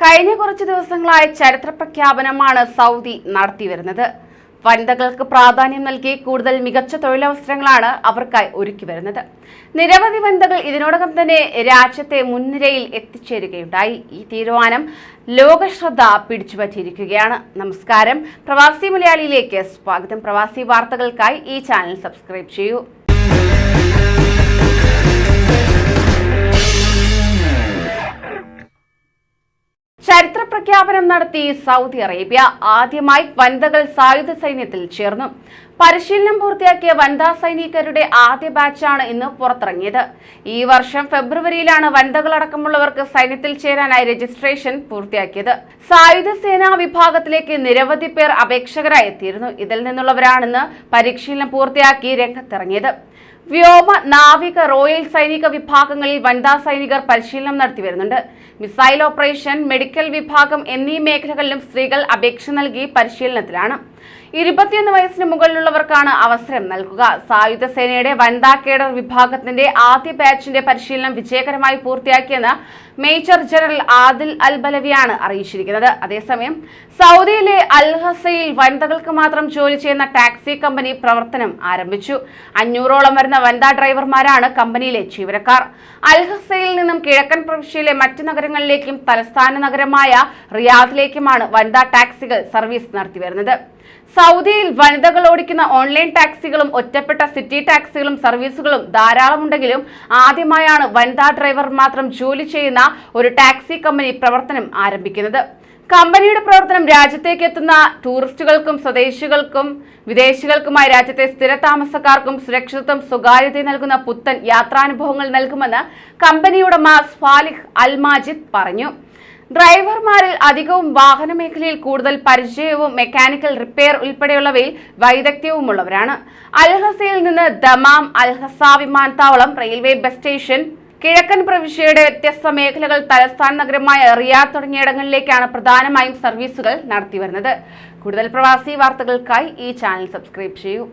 കഴിഞ്ഞ കുറച്ച് ദിവസങ്ങളായി ചരിത്ര പ്രഖ്യാപനമാണ് സൗദി നടത്തിവരുന്നത് വനിതകൾക്ക് പ്രാധാന്യം നൽകി കൂടുതൽ മികച്ച തൊഴിലവസരങ്ങളാണ് അവർക്കായി ഒരുക്കി വരുന്നത്. നിരവധി വനിതകൾ ഇതിനോടകം തന്നെ രാജ്യത്തെ മുൻനിരയിൽ എത്തിച്ചേരുകയുണ്ടായി. ഈ തീരുമാനം ലോകശ്രദ്ധ പിടിച്ചുപറ്റിയിരിക്കുകയാണ്. നമസ്കാരം. പ്രവാസി മലയാളിയിലേക്ക് സ്വാഗതം. പ്രവാസി വാർത്തകൾക്കായി ഈ ചാനൽ സബ്സ്ക്രൈബ് ചെയ്യൂ. ചരിത്ര പ്രഖ്യാപനം നടത്തി സൗദി അറേബ്യ ആദ്യമായി വനിതകൾ സായുധ സൈന്യത്തിൽ ചേർന്നു. പരിശീലനം പൂർത്തിയാക്കിയ വനിതാ സൈനികരുടെ ആദ്യ ബാച്ചാണ് ഇന്ന് പുറത്തിറങ്ങിയത്. ഈ വർഷം ഫെബ്രുവരിയിലാണ് വനിതകളടക്കമുള്ളവർക്ക് സൈന്യത്തിൽ ചേരാനായി രജിസ്ട്രേഷൻ പൂർത്തിയാക്കിയത്. സായുധ സേനാ വിഭാഗത്തിലേക്ക് നിരവധി പേർ അപേക്ഷകരായി എത്തിയിരുന്നു. ഇതിൽ നിന്നുള്ളവരാണെന്ന് പരിശീലനം പൂർത്തിയാക്കി രംഗത്തിറങ്ങിയത്. വ്യോമ നാവിക റോയൽ സൈനിക വിഭാഗങ്ങളിൽ വനിതാ സൈനികർ പരിശീലനം നടത്തി വരുന്നുണ്ട്. മിസൈൽ ഓപ്പറേഷൻ മെഡിക്കൽ വിഭാഗം എന്നീ മേഖലകളിലും സ്ത്രീകൾ അപേക്ഷ നൽകി പരിശീലനത്തിലാണ്. ഇരുപത്തിയൊന്ന് വയസ്സിന് മുകളിലുള്ളവർക്കാണ് അവസരം നൽകുക. സായുധ സേനയുടെ വനിതാ കേഡർ വിഭാഗത്തിന്റെ ആദ്യ ബാച്ചിന്റെ പരിശീലനം വിജയകരമായി പൂർത്തിയാക്കിയെന്ന് മേജർ ജനറൽ ആദിൽ അൽ ബലവിയാണ് അറിയിച്ചിരിക്കുന്നത്. അതേസമയം സൗദിയിലെ അൽഹസയിൽ വനിതകൾക്ക് മാത്രം ജോലി ചെയ്യുന്ന ടാക്സി കമ്പനി പ്രവർത്തനം ആരംഭിച്ചു. അഞ്ഞൂറോളം വരുന്ന വനിതാ ഡ്രൈവർമാരാണ് കമ്പനിയിലെ ജീവനക്കാർ. അൽഹസയിൽ നിന്നും കിഴക്കൻ പ്രവിശ്യയിലെ മറ്റ് നഗരങ്ങളിലേക്കും തലസ്ഥാന നഗരമായ റിയാദിലേക്കുമാണ് വനിതാ ടാക്സികൾ സർവീസ് നടത്തിവരുന്നത്. സൗദിയിൽ വനിതകൾ ഓടിക്കുന്ന ഓൺലൈൻ ടാക്സികളും ഒറ്റപ്പെട്ട സിറ്റി ടാക്സികളും സർവീസുകളും ധാരാളമുണ്ടെങ്കിലും ആദ്യമായാണ് വനിതാ ഡ്രൈവർ മാത്രം ജോലി ചെയ്യുന്ന ഒരു ടാക്സി കമ്പനി പ്രവർത്തനം ആരംഭിക്കുന്നത്. കമ്പനിയുടെ പ്രവർത്തനം രാജ്യത്തേക്ക് എത്തുന്ന ടൂറിസ്റ്റുകൾക്കും സ്വദേശികൾക്കും വിദേശികൾക്കുമായി രാജ്യത്തെ സ്ഥിര താമസക്കാർക്കും സുരക്ഷിതത്വം സ്വകാര്യത നൽകുന്ന പുത്തൻ യാത്രാനുഭവങ്ങൾ നൽകുമെന്ന് കമ്പനിയുടെ മാസ് സ്വാലിഹ് അൽമാജിദ് പറഞ്ഞു. ഡ്രൈവർമാരിൽ അധികവും വാഹന മേഖലയിൽ കൂടുതൽ പരിചയവും മെക്കാനിക്കൽ റിപ്പയർ ഉൾപ്പെടെയുള്ളവയിൽ വൈദഗ്ധ്യവുമുള്ളവരാണ്. അൽഹസയിൽ നിന്ന് ദമാം അൽഹസ വിമാനത്താവളം റെയിൽവേ ബസ് സ്റ്റേഷൻ കിഴക്കൻ പ്രവിശ്യയുടെ വ്യത്യസ്ത മേഖലകൾ തലസ്ഥാന നഗരമായ റിയാദ് തുടങ്ങിയിടങ്ങളിലേക്കാണ് പ്രധാനമായും സർവീസുകൾ നടത്തിവരുന്നത്. കൂടുതൽ പ്രവാസി വാർത്തകൾക്കായി ഈ ചാനൽ സബ്സ്ക്രൈബ് ചെയ്യൂ.